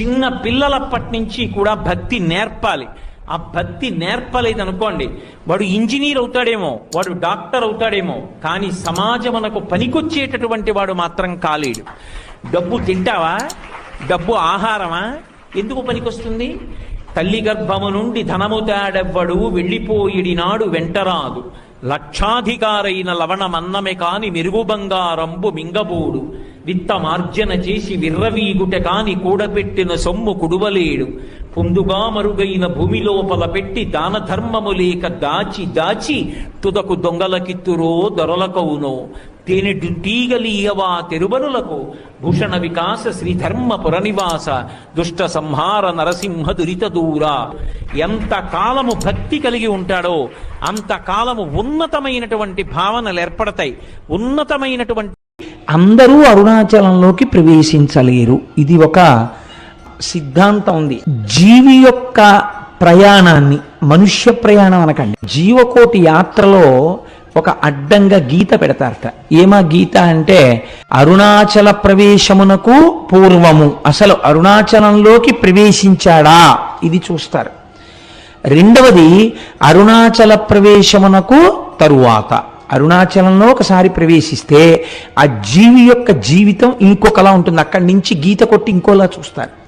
చిన్న పిల్లలప్పటి నుంచి కూడా భక్తి నేర్పాలి. ఆ భక్తి నేర్పలేదనుకోండి వాడు ఇంజనీర్ అవుతాడేమో వాడు డాక్టర్ అవుతాడేమో కానీ సమాజమునకు పనికొచ్చేటటువంటి వాడు మాత్రం కాలేడు. డబ్బు తింటావా? డబ్బు ఆహారమా? ఎందుకు పనికొస్తుంది? తల్లి గర్భము నుండి ధనము తాడెవ్వడు వెళ్ళిపోయిడి నాడు వెంటరాదు. లక్షాధికారైన లవణమన్నమే కాని మెరుగు బంగారంబు మింగబోడు. విత్త మార్జన చేసి విర్రవీగుట కాని కూడబెట్టిన సొమ్ము కుడువలేడు. పొందుగా మరుగైన భూమి లోపల పెట్టి దాన ధర్మము లేక దాచి దాచి తుదకు దొంగలకిత్తురో దొరలకవునో. తేనె టీగలీయవా తెరుబనులకు భూషణ వికాస శ్రీధర్మ పురనివాస దుష్ట సంహార నరసింహ దురిత దూర. ఎంత కాలము భక్తి కలిగి ఉంటాడో అంత కాలము ఉన్నతమైనటువంటి భావనలు ఏర్పడతాయి. ఉన్నతమైనటువంటి అందరూ అరుణాచలంలోకి ప్రవేశించలేరు. ఇది ఒక సిద్ధాంతం ఉంది. జీవి యొక్క ప్రయాణాన్ని మనుష్య ప్రయాణం అనకండి. జీవకోటి యాత్రలో ఒక అడ్డంగా గీత పెడతారట. ఏమా గీత అంటే అరుణాచల ప్రవేశమునకు పూర్వము. అసలు అరుణాచలంలోకి ప్రవేశించాడా? ఇది చూస్తారు. రెండవది అరుణాచల ప్రవేశమునకు తరువాత. అరుణాచలంలో ఒకసారి ప్రవేశిస్తే ఆ జీవి యొక్క జీవితం ఇంకొకలా ఉంటుంది. అక్కడి నుంచి గీత కొట్టి ఇంకోలా చూస్తారు.